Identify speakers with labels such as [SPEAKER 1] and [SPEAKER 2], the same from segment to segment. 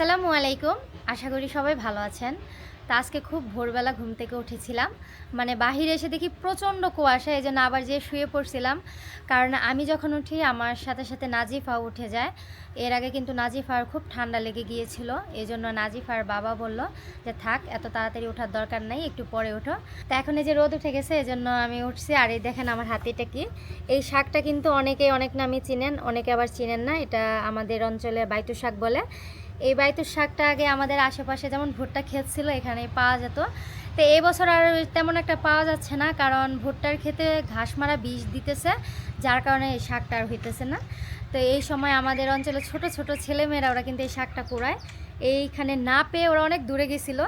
[SPEAKER 1] আসসালামু আলাইকুম। আশা করি সবাই ভালো আছেন। তা আজকে খুব ভোরবেলা ঘুম থেকে উঠেছিলাম। মানে বাহিরে এসে দেখি প্রচণ্ড কুয়াশা, এই জন্য আবার যেয়ে শুয়ে পড়ছিলাম। কারণ আমি যখন উঠি, আমার সাথে সাথে নাজিফাও উঠে যায়। এর আগে কিন্তু নাজিফার খুব ঠান্ডা লেগে গিয়েছিল। এই জন্য নাজিফার বাবা বলল যে, থাক, এত তাড়াতাড়ি ওঠার দরকার নেই, একটু পরে ওঠো। তা এখন এই যে রোদ উঠে গেছে এই জন্য আমি উঠছি। আর এই দেখেন আমার হাতিটা কি। এই শাকটা কিন্তু অনেকেই অনেক নামে চিনেন, অনেকে আবার চিনেন না। এটা আমাদের অঞ্চলে বাইতু শাক বলে। এই বাড়িতে শাকটা আগে আমাদের আশেপাশে যেমন ভুট্টা ক্ষেত ছিল এখানে পাওয়া যেত। তো এই বছর আর তেমন একটা পাওয়া যাচ্ছে না, কারণ ভুট্টার খেতে ঘাস মারা বিষ দিতেছে, যার কারণে এই শাকটা আর হইতেছে না। তো এই সময় আমাদের অঞ্চলে ছোট ছোট ছেলেমেয়েরা ওরা কিন্তু এই শাকটা কুড়ায় এইখানে না পেয়ে ওরা অনেক দূরে গেছিল।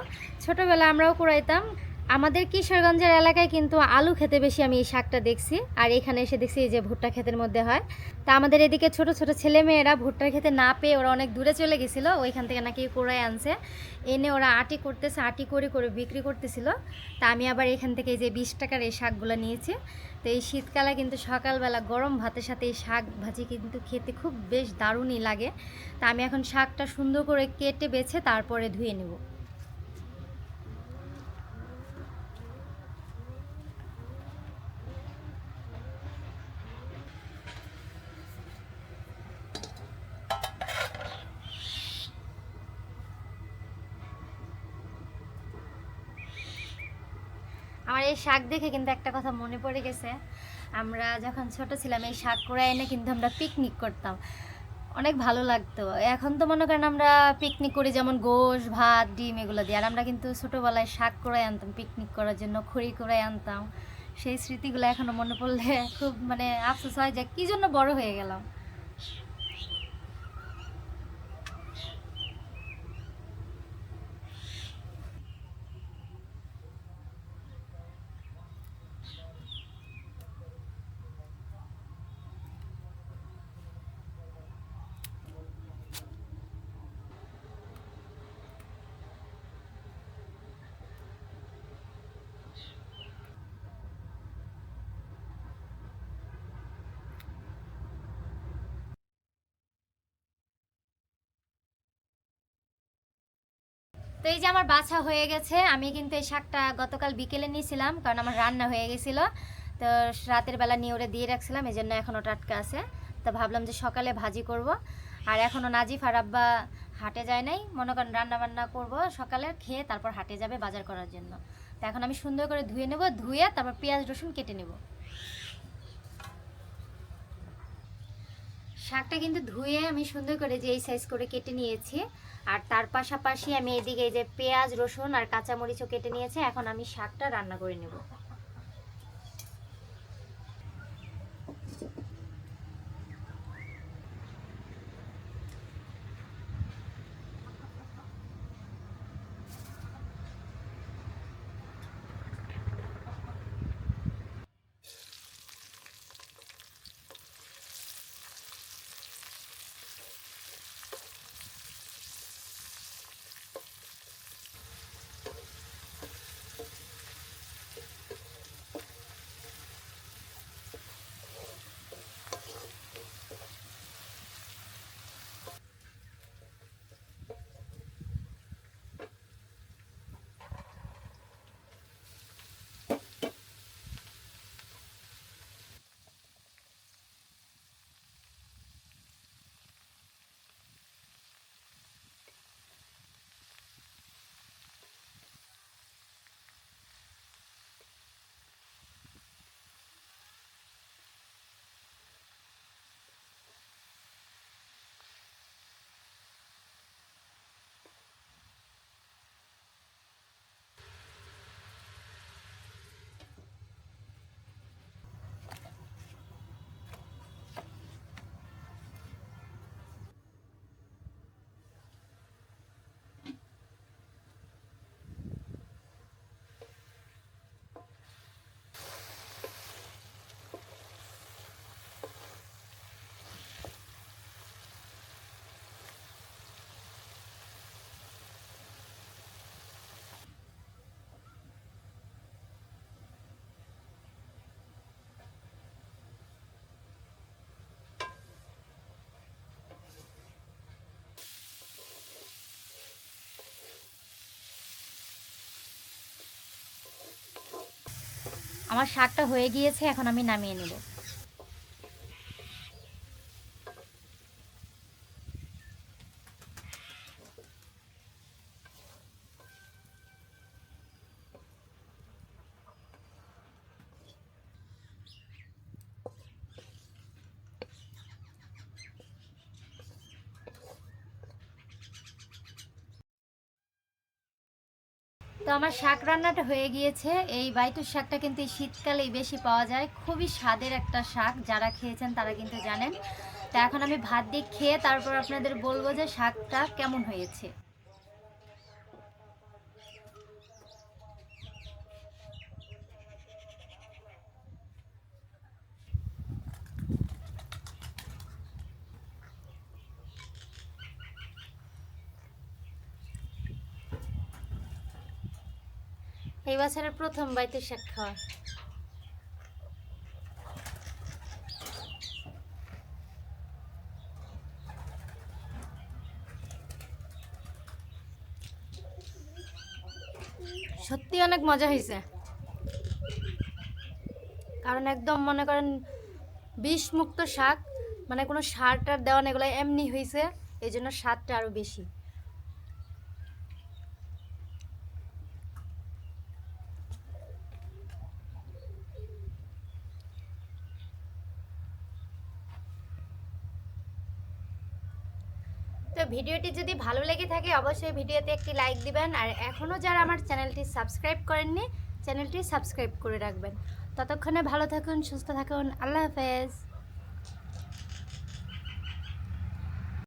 [SPEAKER 1] ছোটোবেলা আমরাও কুড়াইতাম আমাদের কিশোরগঞ্জের এলাকায় কিন্তু আলু খেতে বেশি আমি এই শাকটা দেখছি, আর এখানে এসে দেখছি যে ভুট্টা ক্ষেতের মধ্যে হয়। তা আমাদের এদিকে ছোট ছোট ছেলে মেয়েরা ভুট্টার খেতে না পেয়ে ওরা অনেক দূরে চলে গেছিল, ওইখান থেকে নাকি কুড়াই আনছে। এনে ওরা আটি করতেছে, আটি করে করে বিক্রি করতেছিল। তা আমি আবার এখান থেকে এই যে বিশ টাকার এই শাকগুলো নিয়েছি। তো এই শীতকালে কিন্তু সকালবেলা গরম ভাতের সাথে এই শাক ভাজি কিন্তু খেতে খুব বেশ দারুণই লাগে। তা আমি এখন শাকটা সুন্দর করে কেটে বেছে তারপরে ধুয়ে নেব আমার এই শাক দেখে কিন্তু একটা কথা মনে পড়ে গেছে। আমরা যখন ছোট ছিলাম, এই শাক করে এনে কিন্তু আমরা পিকনিক করতাম। অনেক ভালো লাগতো। এখন তো মনে করেন আমরা পিকনিক করি যেমন গোশ, ভাত, ডিম এগুলো দিয়ে। আর আমরা কিন্তু ছোটোবেলায় শাক করে আনতাম পিকনিক করার জন্য খড়ি করে আনতাম। সেই স্মৃতিগুলো এখনও মনে পড়লে খুব মানে আফসোস হয় যে কী জন্য বড় হয়ে গেলাম। তো এই যে আমার বাছা হয়ে গেছে, আমি কিন্তু এই শাকটা গতকাল বিকেলে নিয়েছিলাম, কারণ আমার রান্না হয়ে গেছিল। তো রাতের বেলা নিয়ে দিয়ে রাখছিলাম, এই জন্য এখনও টাটকা আছে। তো ভাবলাম যে সকালে ভাজি করব। আর এখনও নাজিফ আর আব্বা হাটে যায় নাই, মনে করেন রান্না বান্না করব সকালে, খেয়ে তারপর হাটে যাবে বাজার করার জন্য। তো এখন আমি সুন্দর করে ধুয়ে নেব, ধুয়ে তারপর পেঁয়াজ, রসুন কেটে নেব। শাকটা কিন্তু ধুয়ে আমি সুন্দর করে যে এই সাইজ করে কেটে নিয়েছি আর তার পাশাপাশি আমি এদিকে এই যে পেঁয়াজ, রসুন আর কাঁচামরিচও কেটে নিয়েছে, এখন আমি শাকটা রান্না করে নেব। আমার শাকটা হয়ে গিয়েছে এখন আমি নামিয়ে নেব। তো আমার শাক রান্নাটা হয়ে গিয়েছে। এই বাইতুর শাকটা কিন্তু এই শীতকালেই বেশি পাওয়া যায়। খুবই স্বাদের একটা শাক, যারা খেয়েছেন তারা কিন্তু জানেন। তা এখন আমি ভাত দিয়ে খেয়ে তারপর আপনাদের বলব যে শাকটা কেমন হয়েছে। এই বছরের প্রথম বাইতে শাক খাওয়া। সত্যি অনেক মজা হয়েছে কারণ একদম মনে করেন বিষ মুক্ত শাক মানে কোনো সার টার দেওয়া এগুলো এমনি হয়েছে এই জন্য স্বাদটা আরও বেশি। তো ভিডিওটি যদি ভালো লেগে থাকে, অবশ্যই ভিডিওতে একটি লাইক দিবেন। আর এখনও যারা আমার চ্যানেলটি সাবস্ক্রাইব করেননি, চ্যানেলটি সাবস্ক্রাইব করে রাখবেন। ততক্ষণে ভালো থাকুন, সুস্থ থাকুন। আল্লাহ হাফেজ।